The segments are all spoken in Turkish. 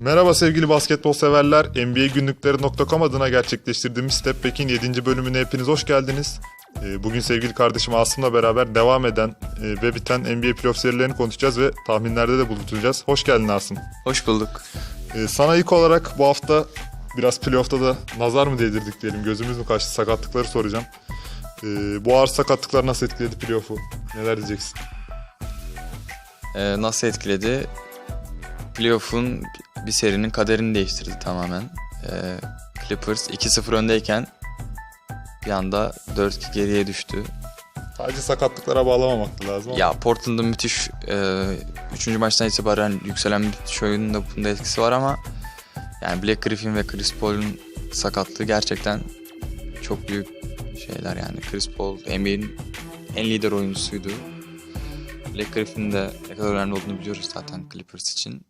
Merhaba sevgili basketbol severler. NBAGünlükleri.com adına gerçekleştirdiğimiz Step Back'in 7. bölümüne hepiniz hoş geldiniz. Ee, Bugün sevgili kardeşim Asım'la beraber devam eden e, ve biten NBA playoff serilerini konuşacağız ve tahminlerde de bulunacağız. Hoş geldin Asım. Hoş bulduk. Ee, Sana ilk olarak bu hafta biraz playoff'ta da nazar mı değdirdik diyelim, gözümüz mü kaçtı sakatlıkları soracağım. Ee, Bu ağır sakatlıklar nasıl etkiledi playoff'u? Neler diyeceksin? Ee, nasıl etkiledi? Playoff'un bir serinin kaderini değiştirdi tamamen. Ee, Clippers 2-0 öndeyken bir anda 4-2 geriye düştü. Sadece sakatlıklara bağlamamak lazım ama. Ya Portland'ın müthiş 3. maçtan itibaren yükselen müthiş oyunun da bunda etkisi var ama yani Black Griffin ve Chris Paul'un sakatlığı gerçekten çok büyük şeyler yani. Chris Paul NBA'in en lider oyuncusuydu. Black Griffin'in de ne kadar önemli olduğunu biliyoruz zaten Clippers için.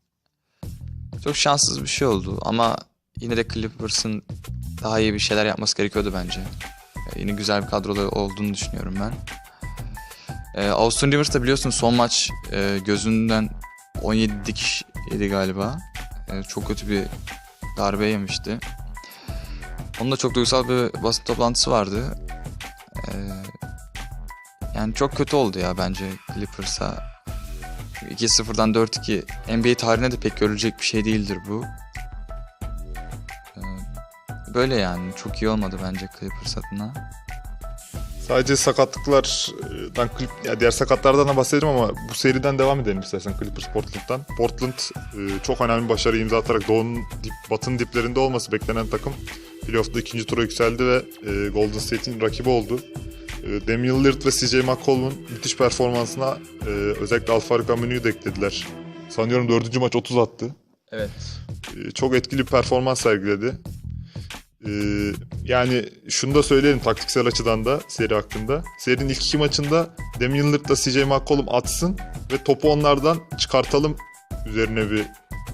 Çok şanssız bir şey oldu ama yine de Clippers'ın daha iyi bir şeyler yapması gerekiyordu bence. Ee, Yine güzel bir kadroda olduğunu düşünüyorum ben. Ee, Austin Rivers da biliyorsun son maç e, gözünden 17 dikiş yedi galiba. Ee, çok kötü bir darbe yemişti. Onun da çok duygusal bir basın toplantısı vardı. Ee, yani çok kötü oldu ya bence Clippers'a. 2-0'dan 4-2 NBA tarihine de pek görülecek bir şey değildir bu. Ee, böyle yani çok iyi olmadı bence Clippers adına. Sadece sakatlıklardan ya diğer sakatlardan da bahsedelim ama bu seriden devam edelim istersen Clippers Portland'dan. Portland e, çok önemli başarı imza atarak Doğu'nun dip, Batı'nın diplerinde olması beklenen takım playoff'ta ikinci tura yükseldi ve e, Golden State'in rakibi oldu. E, Damian Lillard ve CJ McCollum'un müthiş performansına e, özellikle Alfarik Aminu'yu da eklediler. Sanıyorum dördüncü maç 30 attı. Evet. E, çok etkili bir performans sergiledi. E, yani şunu da söyleyelim taktiksel açıdan da seri hakkında. Serinin ilk iki maçında Damian Lillard'la CJ McCollum atsın ve topu onlardan çıkartalım üzerine bir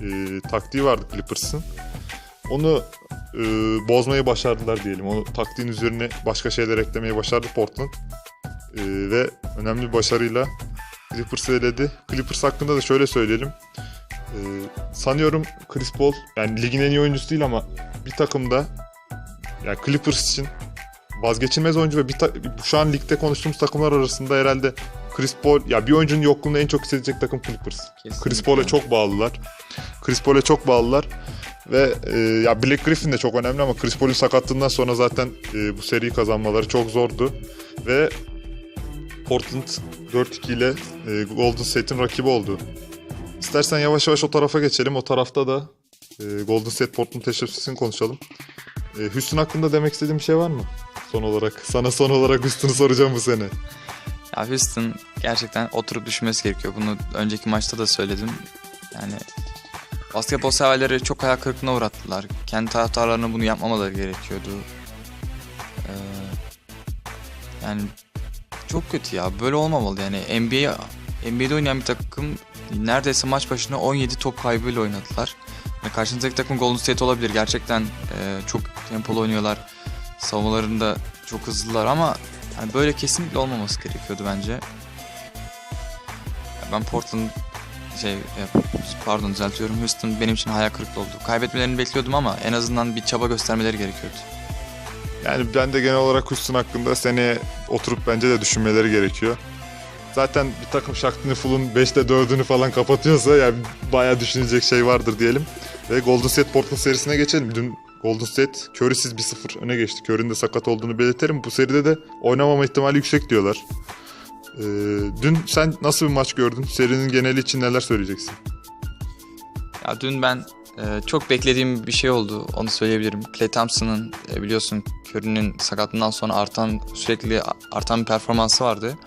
e, taktiği vardı Clippers'ın. Onu e, bozmayı başardılar diyelim. O taktiğin üzerine başka şeyler eklemeyi başardı Portland. E, ve önemli bir başarıyla Clippers'ı eledi. Clippers hakkında da şöyle söyleyelim. Ee, sanıyorum Chris Paul yani ligin en iyi oyuncusu değil ama bir takımda yani Clippers için vazgeçilmez oyuncu ve bir ta- şu an ligde konuştuğumuz takımlar arasında herhalde Chris Paul ya bir oyuncunun yokluğunu en çok hissedecek takım Clippers. Kesinlikle. Chris Paul'e çok bağlılar. Chris Paul'e çok bağlılar. Ve e, ya Black Griffin de çok önemli ama Chris Paul'ün sakatlığından sonra zaten e, bu seriyi kazanmaları çok zordu. Ve Portland 4-2 ile e, Golden State'in rakibi oldu. İstersen yavaş yavaş o tarafa geçelim. O tarafta da e, Golden State Portland teşebbüsünü konuşalım. E, Houston hakkında demek istediğim bir şey var mı? Son olarak. Sana son olarak Houston'u soracağım bu sene. Ya Houston gerçekten oturup düşünmesi gerekiyor. Bunu önceki maçta da söyledim. Yani basketbol severleri çok hayal kırıklığına uğrattılar. Kendi taraftarlarına bunu yapmamaları gerekiyordu. Ee, yani çok kötü ya. Böyle olmamalı yani. NBA NBA'de oynayan bir takım neredeyse maç başına 17 top kaybıyla oynadılar. Yani karşınızdaki takım Golden State olabilir. Gerçekten e, çok tempolu oynuyorlar. Savunmalarında çok hızlılar ama yani böyle kesinlikle olmaması gerekiyordu bence. Ben Portland şey e, pardon düzeltiyorum Houston benim için hayal kırıklığı oldu. Kaybetmelerini bekliyordum ama en azından bir çaba göstermeleri gerekiyordu. Yani ben de genel olarak Houston hakkında seneye oturup bence de düşünmeleri gerekiyor. Zaten bir takım Shaq Full'un 5'te 4'ünü falan kapatıyorsa yani bayağı düşünecek şey vardır diyelim. Ve Golden State Portland serisine geçelim. Dün Golden State Curry'siz 1-0 öne geçti. Curry'nin de sakat olduğunu belirtelim. Bu seride de oynamama ihtimali yüksek diyorlar. Ee, dün sen nasıl bir maç gördün? Serinin geneli için neler söyleyeceksin? Ya dün ben e, çok beklediğim bir şey oldu onu söyleyebilirim. Klay Thompson'ın e, biliyorsun Curry'nin sakatlığından sonra artan sürekli artan bir performansı vardı.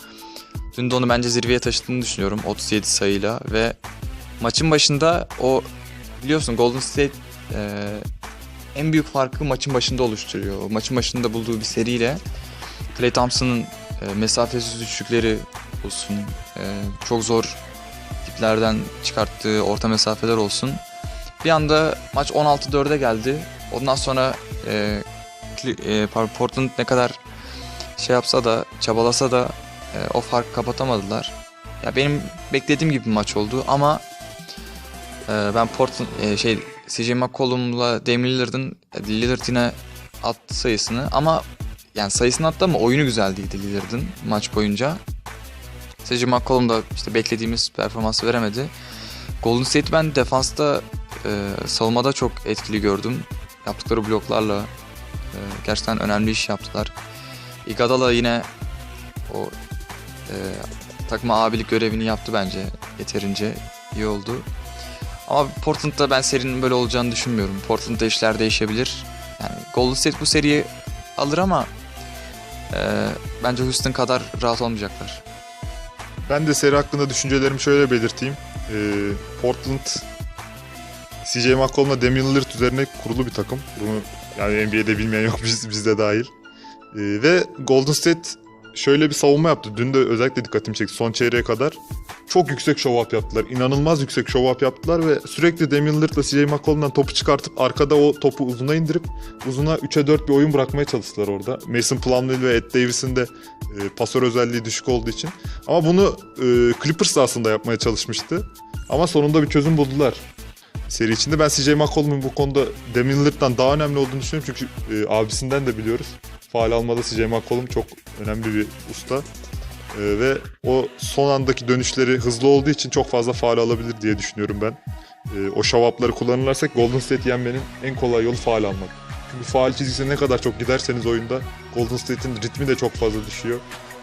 Dün de onu bence zirveye taşıdığını düşünüyorum 37 sayıyla ve maçın başında o biliyorsun Golden State e, en büyük farkı maçın başında oluşturuyor. Maçın başında bulduğu bir seriyle Klay Thompson'ın e, mesafesiz üçlükleri olsun, e, çok zor tiplerden çıkarttığı orta mesafeler olsun. Bir anda maç 16-4'e geldi. Ondan sonra e, e, Portland ne kadar şey yapsa da çabalasa da e, o farkı kapatamadılar. Ya benim beklediğim gibi bir maç oldu ama Ee, ben Portland e, şey CJ McCollum'la Damian Lillard'ın e, Lillard yine attı sayısını ama yani sayısını attı ama oyunu güzel değildi Lillard'ın maç boyunca. CJ McCollum da işte beklediğimiz performansı veremedi. Golden State ben defansta e, savunmada çok etkili gördüm. Yaptıkları bloklarla e, gerçekten önemli iş yaptılar. Iguodala yine o e, takıma abilik görevini yaptı bence yeterince iyi oldu. Ama Portland'da ben serinin böyle olacağını düşünmüyorum. Portland'da işler değişebilir. Yani Golden State bu seriyi alır ama e, bence Houston kadar rahat olmayacaklar. Ben de seri hakkında düşüncelerimi şöyle belirteyim. Ee, Portland CJ McCollum'la Damian Lillard üzerine kurulu bir takım. Bunu yani NBA'de bilmeyen yok biz, bizde dahil. Ee, ve Golden State şöyle bir savunma yaptı. Dün de özellikle dikkatimi çekti son çeyreğe kadar. Çok yüksek show up yaptılar. İnanılmaz yüksek show up yaptılar ve sürekli Damian Lillard'la CJ McCollum'dan topu çıkartıp arkada o topu uzuna indirip uzuna 3'e 4 bir oyun bırakmaya çalıştılar orada. Mason Plumlee ve Ed Davis'in de e, pasör özelliği düşük olduğu için. Ama bunu e, Clippers da aslında yapmaya çalışmıştı. Ama sonunda bir çözüm buldular. Seri içinde ben CJ McCollum'un bu konuda Damian Lillard'dan daha önemli olduğunu düşünüyorum. Çünkü e, abisinden de biliyoruz. Faal almada CJ McCollum çok önemli bir usta. E, ve o son andaki dönüşleri hızlı olduğu için çok fazla faal alabilir diye düşünüyorum ben. E, o şavapları kullanırlarsak Golden State yenmenin en kolay yolu faal almak. Çünkü faal çizgisine ne kadar çok giderseniz oyunda Golden State'in ritmi de çok fazla düşüyor.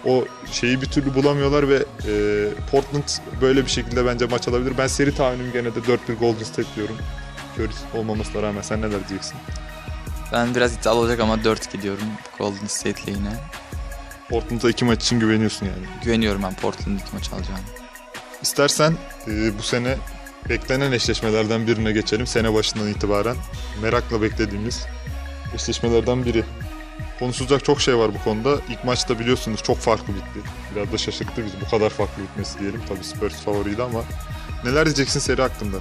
O şeyi bir türlü bulamıyorlar ve e, Portland böyle bir şekilde bence maç alabilir. Ben seri tahminim gene de 4-1 Golden State diyorum. Curry olmamasına rağmen sen neler diyeceksin? Ben biraz iddialı olacak ama 4 gidiyorum Golden State'le yine. Portland'a iki maç için güveniyorsun yani. Güveniyorum ben Portland'ın iki maç alacağını. İstersen e, bu sene beklenen eşleşmelerden birine geçelim. Sene başından itibaren merakla beklediğimiz eşleşmelerden biri. Konuşulacak çok şey var bu konuda. İlk maçta biliyorsunuz çok farklı bitti. Biraz da şaşırttı bizi bu kadar farklı bitmesi diyelim. Tabii Spurs favoriydi ama neler diyeceksin seri hakkında?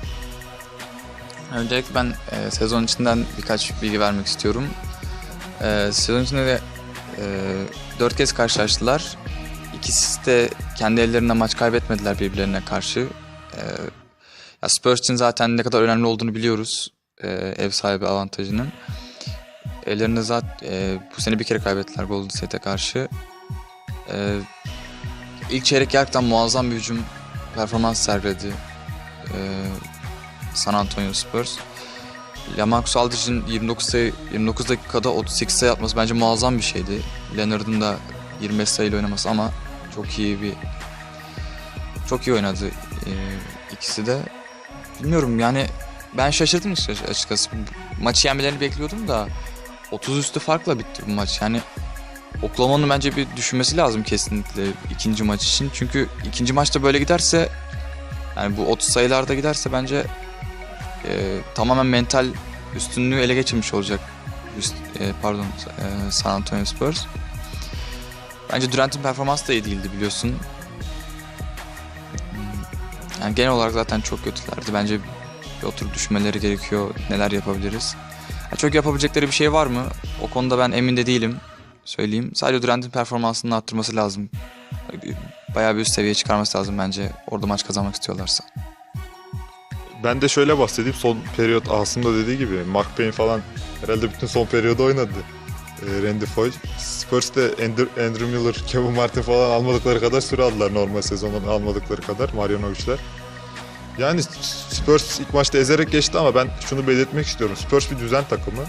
Öncelikle ben e, sezon içinden birkaç bilgi vermek istiyorum. E, sezon içinde de e, 4 kez karşılaştılar. İkisi de kendi ellerinde maç kaybetmediler birbirlerine karşı. E, ya Spurs için zaten ne kadar önemli olduğunu biliyoruz. e, ev sahibi avantajının. Ellerinde zaten bu sene bir kere kaybettiler Golden State'e karşı. E, ilk çeyrek gerçekten muazzam bir hücum performans sergiledi. E, San Antonio Spurs. Lamarcus Aldridge'in 29 sayı 29 dakikada 38 sayı atması bence muazzam bir şeydi. Leonard'ın da 25 sayıyla oynaması ama çok iyi bir çok iyi oynadı ee, ikisi de. Bilmiyorum yani ben şaşırdım açıkçası-. Maçı yenmelerini bekliyordum da 30 üstü farkla bitti bu maç. Yani Oklahoma'nın bence bir düşünmesi lazım kesinlikle ikinci maç için. Çünkü ikinci maçta böyle giderse yani bu 30 sayılarda giderse bence e, tamamen mental üstünlüğü ele geçirmiş olacak. Üst, e, pardon e, San Antonio Spurs. Bence Durant'in performansı da iyi değildi biliyorsun. Yani genel olarak zaten çok kötülerdi. Bence bir oturup düşünmeleri gerekiyor. Neler yapabiliriz? Ya çok yapabilecekleri bir şey var mı? O konuda ben emin de değilim. Söyleyeyim. Sadece Durant'in performansını arttırması lazım. Bayağı bir üst seviye çıkarması lazım bence. Orada maç kazanmak istiyorlarsa. Ben de şöyle bahsedeyim. Son periyot Asım da dediği gibi Payne falan herhalde bütün son periyodu oynadı. E, Randy Foy. Spurs'te Andrew, Andrew Miller, Kevin Martin falan almadıkları kadar süre aldılar normal sezonun almadıkları kadar Marjanovic'ler. Yani Spurs ilk maçta ezerek geçti ama ben şunu belirtmek istiyorum. Spurs bir düzen takımı.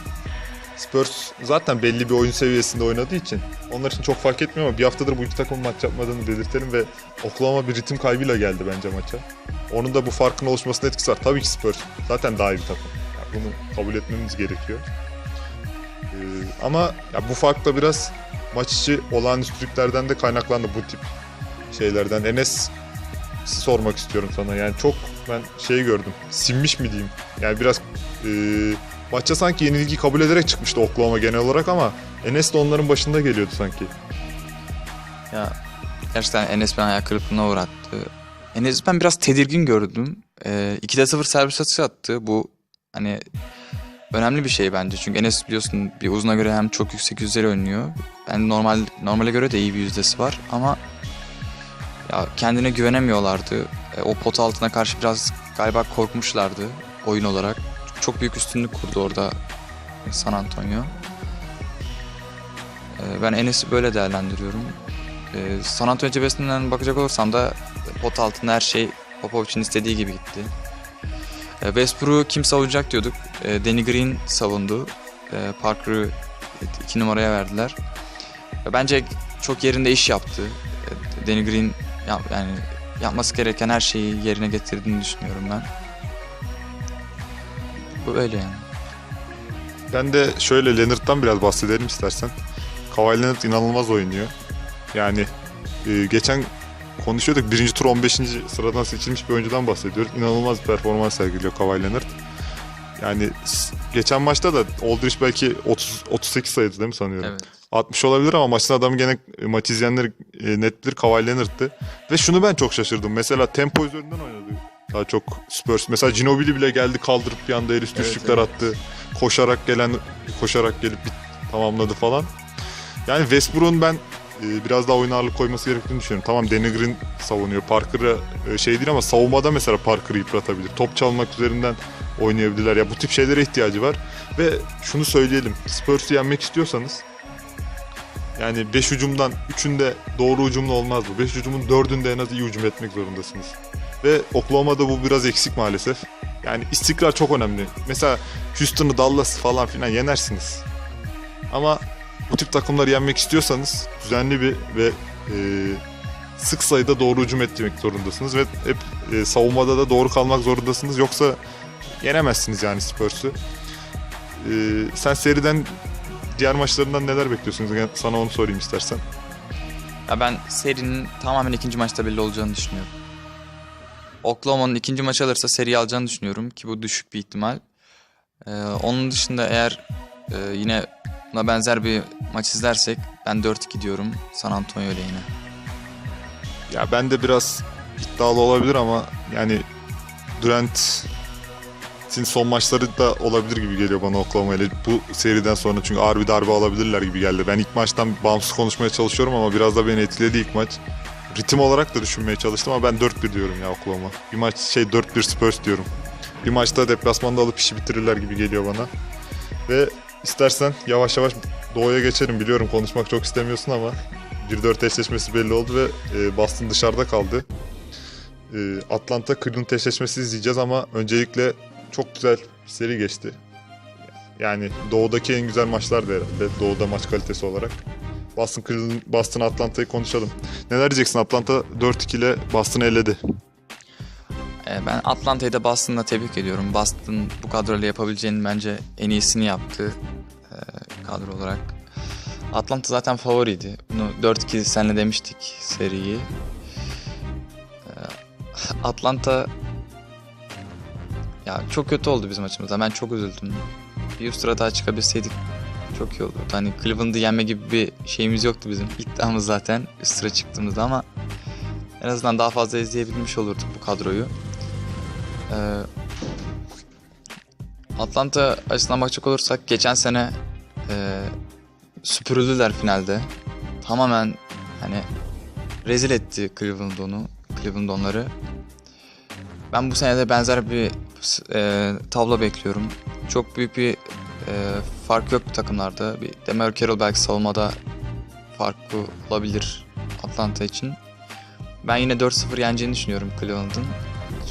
Spurs zaten belli bir oyun seviyesinde oynadığı için onlar için çok fark etmiyor ama bir haftadır bu iki takımın maç yapmadığını belirtelim ve Oklahoma bir ritim kaybıyla geldi bence maça. Onun da bu farkın oluşmasına etkisi var. Tabii ki Spurs zaten daha iyi bir takım. Yani bunu kabul etmemiz gerekiyor. Ee, ama ya bu fark da biraz maç içi olağanüstülüklerden de kaynaklandı bu tip şeylerden. Enes sormak istiyorum sana. Yani çok ben şey gördüm. Sinmiş mi diyeyim? Yani biraz e, maça sanki yenilgiyi kabul ederek çıkmıştı Oklahoma genel olarak ama Enes de onların başında geliyordu sanki. Ya gerçekten Enes beni hayal kırıklığına uğrattı. Enes ben biraz tedirgin gördüm. Ee, 2'de 0 servis atışı attı. Bu hani önemli bir şey bence. Çünkü Enes biliyorsun bir uzuna göre hem çok yüksek yüzleri oynuyor. Yani normal normale göre de iyi bir yüzdesi var ama ya kendine güvenemiyorlardı. E, o pot altına karşı biraz galiba korkmuşlardı oyun olarak. Çok büyük üstünlük kurdu orada San Antonio. Ee, Ben Enes'i böyle değerlendiriyorum. Ee, San Antonio cephesinden bakacak olursam da pot altında her şey Popovic'in istediği gibi gitti. Ee, Westbrook'u kim savunacak diyorduk. Ee, Danny Green savundu. Ee, Parker'ı iki numaraya verdiler. Ve Bence çok yerinde iş yaptı. Ee, Danny Green yap- yani yapması gereken her şeyi yerine getirdiğini düşünüyorum ben. Bu öyle yani. Ben de şöyle Leonard'dan biraz bahsedelim istersen. Kawhi Leonard inanılmaz oynuyor. Yani e, geçen konuşuyorduk birinci tur 15. sıradan seçilmiş bir oyuncudan bahsediyoruz. İnanılmaz bir performans sergiliyor Kawhi Leonard. Yani geçen maçta da Aldridge belki 30 38 sayıydı değil mi sanıyorum? Evet. 60 olabilir ama maçın adamı gene e, maç izleyenler e, net bilir Kawhi Leonard'tı. Ve şunu ben çok şaşırdım. Mesela tempo üzerinden oynadı. Daha çok Spurs. Mesela Ginobili bile geldi kaldırıp bir anda herif Evet, üçlükler evet. attı. Koşarak gelen koşarak gelip bit- tamamladı falan. Yani Westbrook'un ben biraz daha oyun ağırlık koyması gerektiğini düşünüyorum. Tamam Danny Green savunuyor. Parker'ı e, şey değil ama savunmada mesela Parker'ı yıpratabilir. Top çalmak üzerinden oynayabilirler. Ya bu tip şeylere ihtiyacı var. Ve şunu söyleyelim. Spurs'u yenmek istiyorsanız yani 5 hücumdan 3'ünde doğru hücumlu olmaz bu. 5 hücumun 4'ünde en az iyi hücum etmek zorundasınız. Ve Oklahoma'da bu biraz eksik maalesef. Yani istikrar çok önemli. Mesela Houston'ı, Dallas falan filan yenersiniz. Ama bu tip takımları yenmek istiyorsanız düzenli bir ve e, sık sayıda doğru hücum etmek zorundasınız ve hep e, savunmada da doğru kalmak zorundasınız. Yoksa yenemezsiniz yani Spurs'u. E, sen seriden diğer maçlarından neler bekliyorsunuz? Yani Sana onu sorayım istersen. Ya ben serinin tamamen ikinci maçta belli olacağını düşünüyorum. Oklahoma'nın ikinci maçı alırsa seri alacağını düşünüyorum ki bu düşük bir ihtimal. Ee, onun dışında eğer e, yine buna benzer bir maç izlersek ben 4-2 diyorum San Antonio ile yine. Ya ben de biraz iddialı olabilir ama yani Durant'in son maçları da olabilir gibi geliyor bana Oklahoma ile. Bu seriden sonra çünkü ağır bir darbe alabilirler gibi geldi. Ben ilk maçtan bağımsız konuşmaya çalışıyorum ama biraz da beni etkiledi ilk maç. Ritim olarak da düşünmeye çalıştım ama ben 4-1 diyorum ya Oklahoma. Bir maç şey 4-1 Spurs diyorum. Bir maçta deplasmanda alıp işi bitirirler gibi geliyor bana. Ve istersen yavaş yavaş doğuya geçelim. Biliyorum konuşmak çok istemiyorsun ama 1-4 eşleşmesi belli oldu ve e, Boston dışarıda kaldı. E, Atlanta Cleveland eşleşmesi izleyeceğiz ama öncelikle çok güzel seri geçti. Yani doğudaki en güzel maçlardı herhalde doğuda maç kalitesi olarak. Boston Cleveland, Boston Atlanta'yı konuşalım. Neler diyeceksin? Atlanta 4-2 ile Boston'ı eledi. Ee, ben Atlanta'yı da Boston'la tebrik ediyorum. Boston bu kadroyla yapabileceğinin bence en iyisini yaptı e, kadro olarak. Atlanta zaten favoriydi. Bunu 4-2 senle demiştik seriyi. Ee, Atlanta ya çok kötü oldu bizim açımızdan. Ben çok üzüldüm. Bir üst sıra daha çıkabilseydik çok iyi olurdu. Hani Cleveland'ı yenme gibi bir şeyimiz yoktu bizim. İddiamız zaten üst sıra çıktığımızda ama en azından daha fazla izleyebilmiş olurduk bu kadroyu. Ee, Atlanta açısından bakacak olursak geçen sene e, süpürüldüler finalde. Tamamen hani rezil etti Cleveland onu, Cleveland onları. Ben bu sene de benzer bir e, tablo bekliyorum. Çok büyük bir e, fark yok takımlarda. Bir Demar Carroll belki savunmada farklı olabilir Atlanta için. Ben yine 4-0 yeneceğini düşünüyorum Cleveland'ın.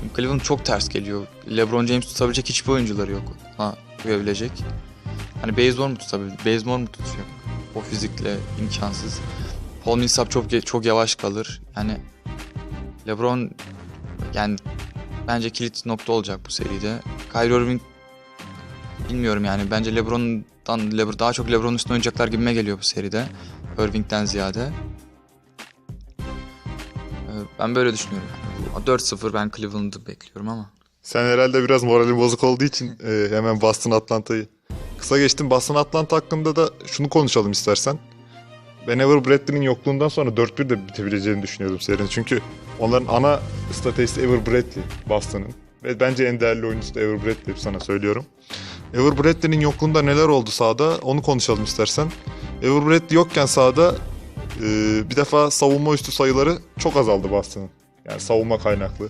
Çünkü Cleveland çok ters geliyor. LeBron James tutabilecek hiçbir oyuncuları yok. Ha, koyabilecek. Hani Bazemore mu tutabilir? Bazemore mu tutacak? O fizikle imkansız. Paul Millsap çok çok yavaş kalır. Yani LeBron yani bence kilit nokta olacak bu seride. Kyrie Irving bilmiyorum yani. Bence LeBron'dan Lebron, daha çok LeBron'un üstüne oynayacaklar gibime geliyor bu seride. Irving'den ziyade. Ee, Ben böyle düşünüyorum. 4-0 ben Cleveland'ı bekliyorum ama. Sen herhalde biraz moralin bozuk olduğu için e, hemen Boston Atlanta'yı. Kısa geçtim. Boston Atlanta hakkında da şunu konuşalım istersen. Ben Ever Bradley'nin yokluğundan sonra 4-1 de bitebileceğini düşünüyordum serinin. Çünkü onların ana stratejisti Ever Bradley Boston'ın. Ve bence en değerli oyuncusu da Ever Bradley sana söylüyorum. Ever Bradley'nin yokluğunda neler oldu sahada onu konuşalım istersen. Ever Bradley yokken sahada e, bir defa savunma üstü sayıları çok azaldı Boston'ın. Yani savunma kaynaklı.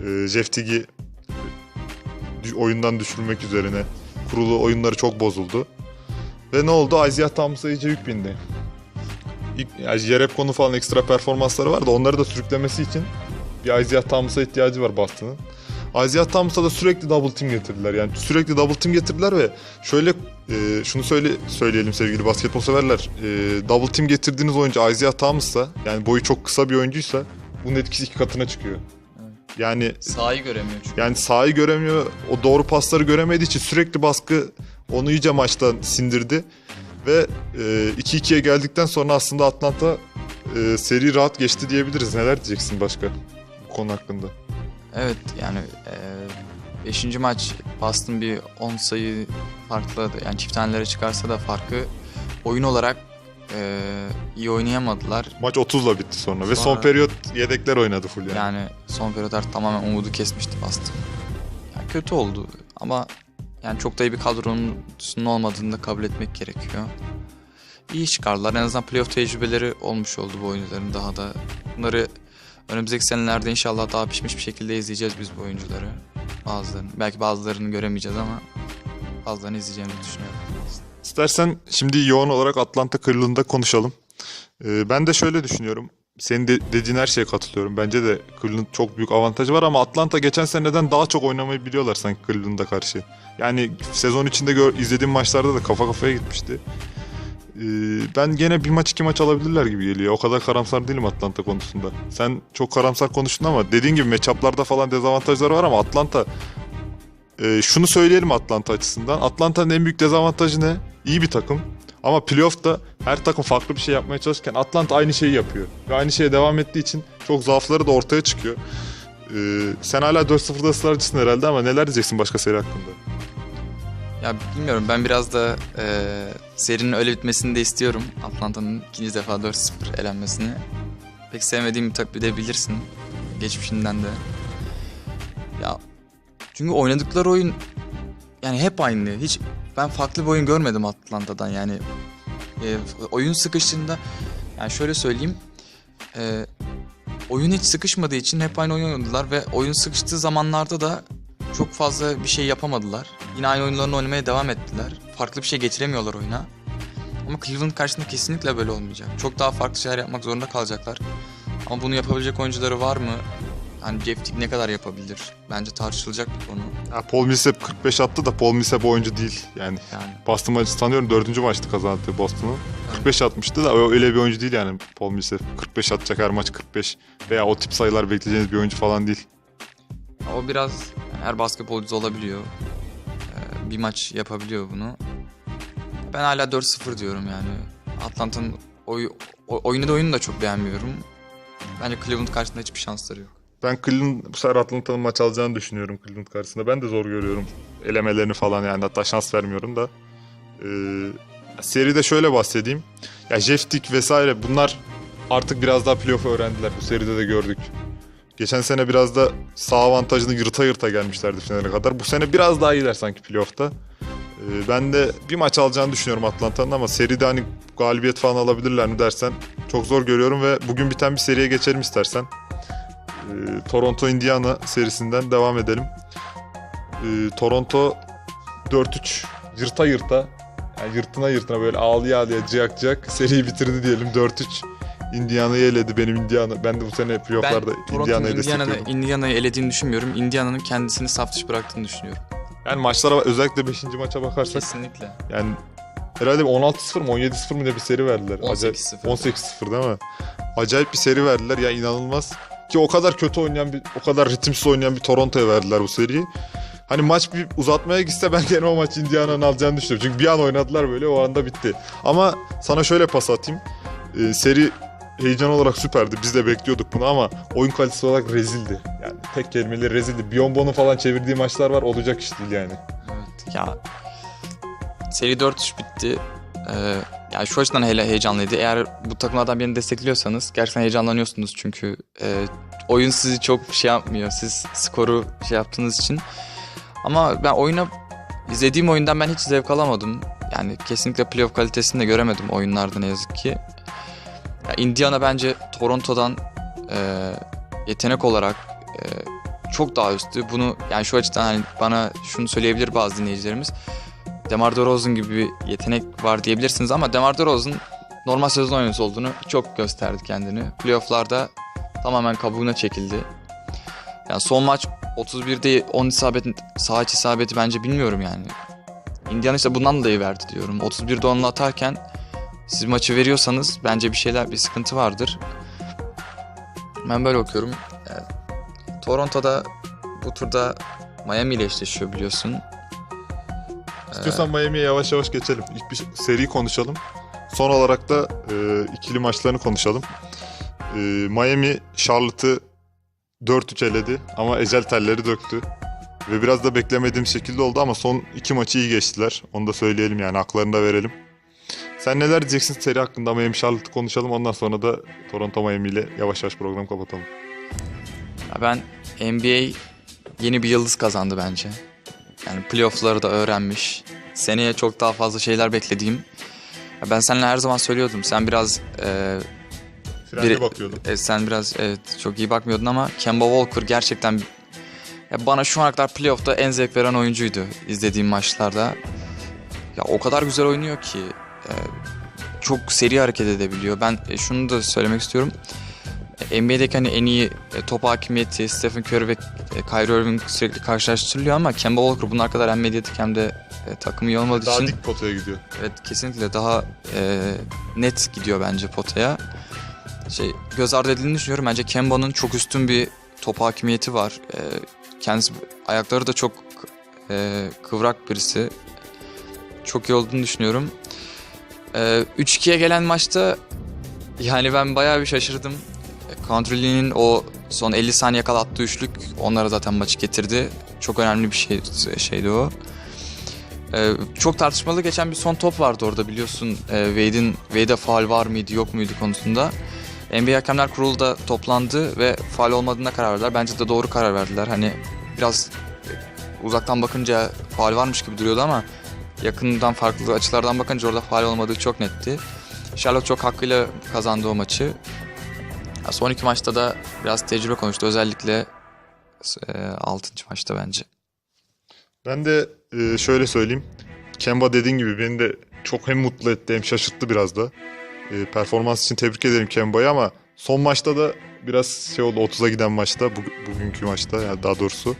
E, Jeff dü- oyundan düşürmek üzerine kurulu oyunları çok bozuldu. Ve ne oldu? Isaiah Thomas'a iyice yük bindi. İlk, yani Jerebko'nun falan ekstra performansları var da onları da sürüklemesi için bir Isaiah Thomas'a ihtiyacı var Boston'ın. Isaiah Thomas'a da sürekli double team getirdiler. Yani sürekli double team getirdiler ve şöyle e, şunu söyle söyleyelim sevgili basketbol severler. E, double team getirdiğiniz oyuncu Isaiah Thomas'sa yani boyu çok kısa bir oyuncuysa bunun etkisi iki katına çıkıyor. Yani Sahayı göremiyor çünkü. yani sahayı göremiyor, o doğru pasları göremediği için sürekli baskı onu iyice maçtan sindirdi. Ve e, 2-2'ye geldikten sonra aslında Atlanta e, seri rahat geçti diyebiliriz. Neler diyeceksin başka bu konu hakkında? Evet yani 5. maç Boston bir 10 sayı farklı yani çift çıkarsa da farkı oyun olarak e, iyi oynayamadılar. Maç 30'la bitti sonra, ve son Sonra- periyot yedekler oynadı full yani. Yani son periyotlar tamamen umudu kesmişti Boston. Yani kötü oldu ama yani çok da iyi bir kadronun olmadığını da kabul etmek gerekiyor. İyi çıkardılar. En azından playoff tecrübeleri olmuş oldu bu oyuncuların daha da. Bunları önümüzdeki senelerde inşallah daha pişmiş bir şekilde izleyeceğiz biz bu oyuncuları. Bazılarını. Belki bazılarını göremeyeceğiz ama bazılarını izleyeceğimizi düşünüyorum. İstersen şimdi yoğun olarak Atlanta Cleveland'da konuşalım. Ee, ben de şöyle düşünüyorum. Senin de dediğin her şeye katılıyorum. Bence de Cleveland çok büyük avantajı var ama Atlanta geçen seneden daha çok oynamayı biliyorlar sanki Cleveland'a karşı. Yani sezon içinde gör, izlediğim maçlarda da kafa kafaya gitmişti. Ee, ben gene bir maç iki maç alabilirler gibi geliyor. O kadar karamsar değilim Atlanta konusunda. Sen çok karamsar konuştun ama dediğin gibi matchup'larda falan dezavantajları var ama Atlanta ee, şunu söyleyelim Atlanta açısından. Atlanta'nın en büyük dezavantajı ne? İyi bir takım. Ama playoff'ta her takım farklı bir şey yapmaya çalışırken Atlanta aynı şeyi yapıyor. Ve aynı şeye devam ettiği için çok zaafları da ortaya çıkıyor. Ee, sen hala 4-0'da ısrarcısın herhalde ama neler diyeceksin başka seri hakkında? Ya bilmiyorum ben biraz da e, serinin öyle bitmesini de istiyorum. Atlanta'nın ikinci defa 4-0 elenmesini. Pek sevmediğimi tabii de bilirsin. Geçmişinden de. Ya çünkü oynadıkları oyun yani hep aynı. Hiç ben farklı bir oyun görmedim Atlanta'dan yani. E, oyun sıkıştığında yani şöyle söyleyeyim. E, oyun hiç sıkışmadığı için hep aynı oyun oynadılar ve oyun sıkıştığı zamanlarda da çok fazla bir şey yapamadılar. Yine aynı oyunlarını oynamaya devam ettiler. Farklı bir şey getiremiyorlar oyuna. Ama Cleveland karşısında kesinlikle böyle olmayacak. Çok daha farklı şeyler yapmak zorunda kalacaklar. Ama bunu yapabilecek oyuncuları var mı? Hani Jeff ne kadar yapabilir? Bence tartışılacak bir konu. Ya Paul Millsap 45 attı da Paul Millsap oyuncu değil. Yani Yani Boston maçı sanıyorum 4. maçtı kazandı Boston'u. 45 atmıştı da o- öyle bir oyuncu değil yani Paul Millsap. 45 atacak her maç 45 veya o tip sayılar bekleyeceğiniz bir oyuncu falan değil. o biraz her basketbolcu olabiliyor. Ee, bir maç yapabiliyor bunu. Ben hala 4-0 diyorum yani. Atlanta'nın oy, oyunu da oyunu da çok beğenmiyorum. Bence Cleveland karşısında hiçbir şansları yok. Ben Cleveland bu sefer Atlanta'nın maç alacağını düşünüyorum Cleveland karşısında. Ben de zor görüyorum elemelerini falan yani hatta şans vermiyorum da. Ee, seride şöyle bahsedeyim. Ya Jeff Tick vesaire bunlar artık biraz daha playoff öğrendiler. Bu seride de gördük. Geçen sene biraz da sağ avantajını yırta yırta gelmişlerdi finale kadar. Bu sene biraz daha iyiler sanki playoff'ta. Ee, ben de bir maç alacağını düşünüyorum Atlanta'nın ama seride hani galibiyet falan alabilirler mi dersen çok zor görüyorum ve bugün biten bir seriye geçelim istersen. Ee, Toronto Indiana serisinden devam edelim. Ee, Toronto 4-3 yırta yırta yani yırtına yırtına böyle ağlıya ağlıya ciyak ciyak seriyi bitirdi diyelim 4-3. Indiana'yı eledi benim Indiana. Ben de bu sene playoff'larda Indiana'yı Indiana'da, destekliyorum. Indiana'yı elediğini düşünmüyorum. Indiana'nın kendisini saf dışı bıraktığını düşünüyorum. Yani maçlara özellikle 5. maça bakarsak Kesinlikle. yani herhalde bir 16-0 mı 17-0 mı ne bir seri verdiler. Acayip- 18-0. 18-0 değil mi? Acayip bir seri verdiler ya inanılmaz. Ki o kadar kötü oynayan bir o kadar ritimsiz oynayan bir Toronto'ya verdiler bu seriyi. Hani maç bir uzatmaya gitse ben gene o maç Indiana'nın alacağını düşünüyorum. Çünkü bir an oynadılar böyle o anda bitti. Ama sana şöyle pas atayım. Ee, seri heyecan olarak süperdi. Biz de bekliyorduk bunu ama oyun kalitesi olarak rezildi. Yani tek kelimeyle rezildi. Biombo'nun falan çevirdiği maçlar var. Olacak iş değil yani. Evet ya seri 4-3 bitti. Ee, yani şu açıdan hele heyecanlıydı. Eğer bu takımlardan birini destekliyorsanız gerçekten heyecanlanıyorsunuz çünkü e, oyun sizi çok şey yapmıyor. Siz skoru şey yaptığınız için. Ama ben oyuna izlediğim oyundan ben hiç zevk alamadım. Yani kesinlikle playoff kalitesini de göremedim oyunlarda ne yazık ki. Ya Indiana bence Toronto'dan e, yetenek olarak e, çok daha üstü. Bunu yani şu açıdan hani bana şunu söyleyebilir bazı dinleyicilerimiz. Demar DeRozan gibi bir yetenek var diyebilirsiniz ama Demar DeRozan normal sezon oyuncusu olduğunu çok gösterdi kendini. Playoff'larda tamamen kabuğuna çekildi. Yani son maç 31'de 10 isabet, sağ iç isabeti bence bilmiyorum yani. Indiana işte bundan dolayı verdi diyorum. 31'de 10'la atarken siz maçı veriyorsanız bence bir şeyler bir sıkıntı vardır. Ben böyle okuyorum. Evet. Toronto'da bu turda Miami ile eşleşiyor biliyorsun. İstiyorsan Miami'ye yavaş yavaş geçelim. İlk bir seri konuşalım. Son olarak da e, ikili maçlarını konuşalım. E, Miami Charlotte'ı 4-3 eledi ama ecel telleri döktü. Ve biraz da beklemediğim şekilde oldu ama son iki maçı iyi geçtiler. Onu da söyleyelim yani haklarını da verelim. Sen neler diyeceksin seri hakkında Miami Charlotte'ı konuşalım. Ondan sonra da Toronto Miami ile yavaş yavaş programı kapatalım. Ya ben NBA yeni bir yıldız kazandı bence. Yani playoff'ları da öğrenmiş. Seneye çok daha fazla şeyler beklediğim. Ben seninle her zaman söylüyordum. Sen biraz e, Frenli bakıyordum. e, sen biraz evet çok iyi bakmıyordun ama Kemba Walker gerçekten ya bana şu ana kadar playoff'ta en zevk veren oyuncuydu izlediğim maçlarda. Ya o kadar güzel oynuyor ki e, çok seri hareket edebiliyor. Ben e, şunu da söylemek istiyorum. NBA'deki hani en iyi e, top hakimiyeti Stephen Curry ve e, Kyrie Irving sürekli karşılaştırılıyor ama Kemba Walker bunlar kadar hem medyatik hem de e, takımı iyi olmadığı Daha için dik potaya gidiyor. Evet kesinlikle daha e, net gidiyor bence potaya. Şey göz ardı edildiğini düşünüyorum. Bence Kemba'nın çok üstün bir top hakimiyeti var. E, kendisi ayakları da çok e, kıvrak birisi. Çok iyi olduğunu düşünüyorum. E, 3-2'ye gelen maçta yani ben bayağı bir şaşırdım. Country Lee'nin o son 50 saniye kala attığı üçlük onlara zaten maçı getirdi. Çok önemli bir şey şeydi o. Ee, çok tartışmalı geçen bir son top vardı orada biliyorsun. Ee, Wade'in Wade'e faal var mıydı yok muydu konusunda. NBA Hakemler Kurulu da toplandı ve faal olmadığına karar verdiler. Bence de doğru karar verdiler. Hani biraz uzaktan bakınca faal varmış gibi duruyordu ama yakından farklı açılardan bakınca orada faal olmadığı çok netti. Charlotte çok hakkıyla kazandı o maçı. Son iki maçta da biraz tecrübe konuştu. Özellikle e, 6. maçta bence. Ben de e, şöyle söyleyeyim. Kemba dediğin gibi beni de çok hem mutlu etti hem şaşırttı biraz da. E, performans için tebrik ederim Kemba'yı ama son maçta da biraz şey oldu 30'a giden maçta bu, bugünkü maçta yani daha doğrusu.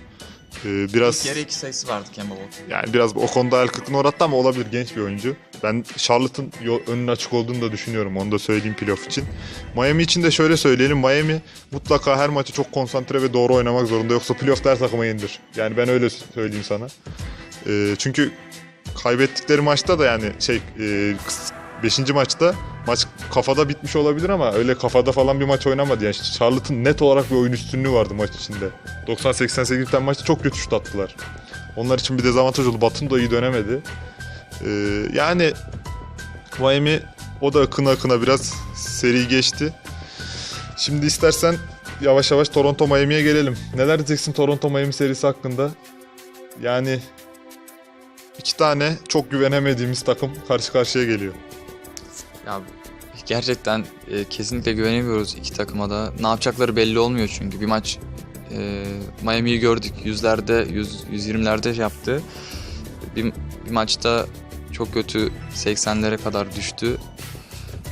E, biraz Yarı iki sayısı vardı Kemba Walker. yani biraz o konuda el kırıklığına uğrattı ama olabilir genç bir oyuncu. Ben Charlotte'ın önünün açık olduğunu da düşünüyorum. Onu da söyleyeyim playoff için. Miami için de şöyle söyleyelim. Miami mutlaka her maçı çok konsantre ve doğru oynamak zorunda. Yoksa playoff'ta her takıma yenilir. Yani ben öyle söyleyeyim sana. Ee, çünkü kaybettikleri maçta da yani şey 5. maçta maç kafada bitmiş olabilir ama öyle kafada falan bir maç oynamadı. Yani Charlotte'ın net olarak bir oyun üstünlüğü vardı maç içinde. 90-88 biten maçta çok kötü şut attılar. Onlar için bir dezavantaj oldu. Batum da iyi dönemedi. Ee, yani Miami o da akına akına biraz seri geçti. Şimdi istersen yavaş yavaş Toronto Miami'ye gelelim. Neler diyeceksin Toronto Miami serisi hakkında? Yani iki tane çok güvenemediğimiz takım karşı karşıya geliyor. Ya gerçekten e, kesinlikle güvenemiyoruz iki takıma da. Ne yapacakları belli olmuyor çünkü. Bir maç e, Miami'yi gördük yüzlerde, yüz, 120'lerde yaptı. Bir, bir maçta çok kötü 80'lere kadar düştü.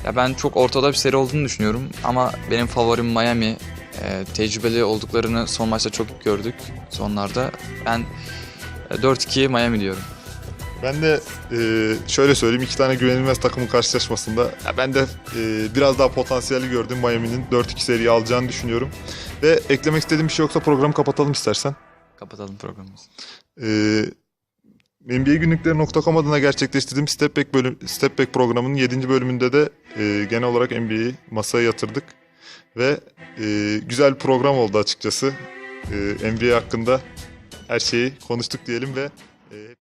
Ya ben çok ortada bir seri olduğunu düşünüyorum ama benim favorim Miami. E, tecrübeli olduklarını son maçta çok gördük sonlarda. Ben e, 4-2 Miami diyorum. Ben de e, şöyle söyleyeyim iki tane güvenilmez takımın karşılaşmasında ya ben de e, biraz daha potansiyeli gördüm Miami'nin 4-2 seriyi alacağını düşünüyorum. Ve eklemek istediğim bir şey yoksa programı kapatalım istersen. Kapatalım programımızı. Ee, NBA'günlükleri.com adına gerçekleştirdiğim Step Back, bölüm, Step Back programının 7. bölümünde de e, genel olarak NBA'yi masaya yatırdık. Ve e, güzel bir program oldu açıkçası. E, NBA hakkında her şeyi konuştuk diyelim ve e,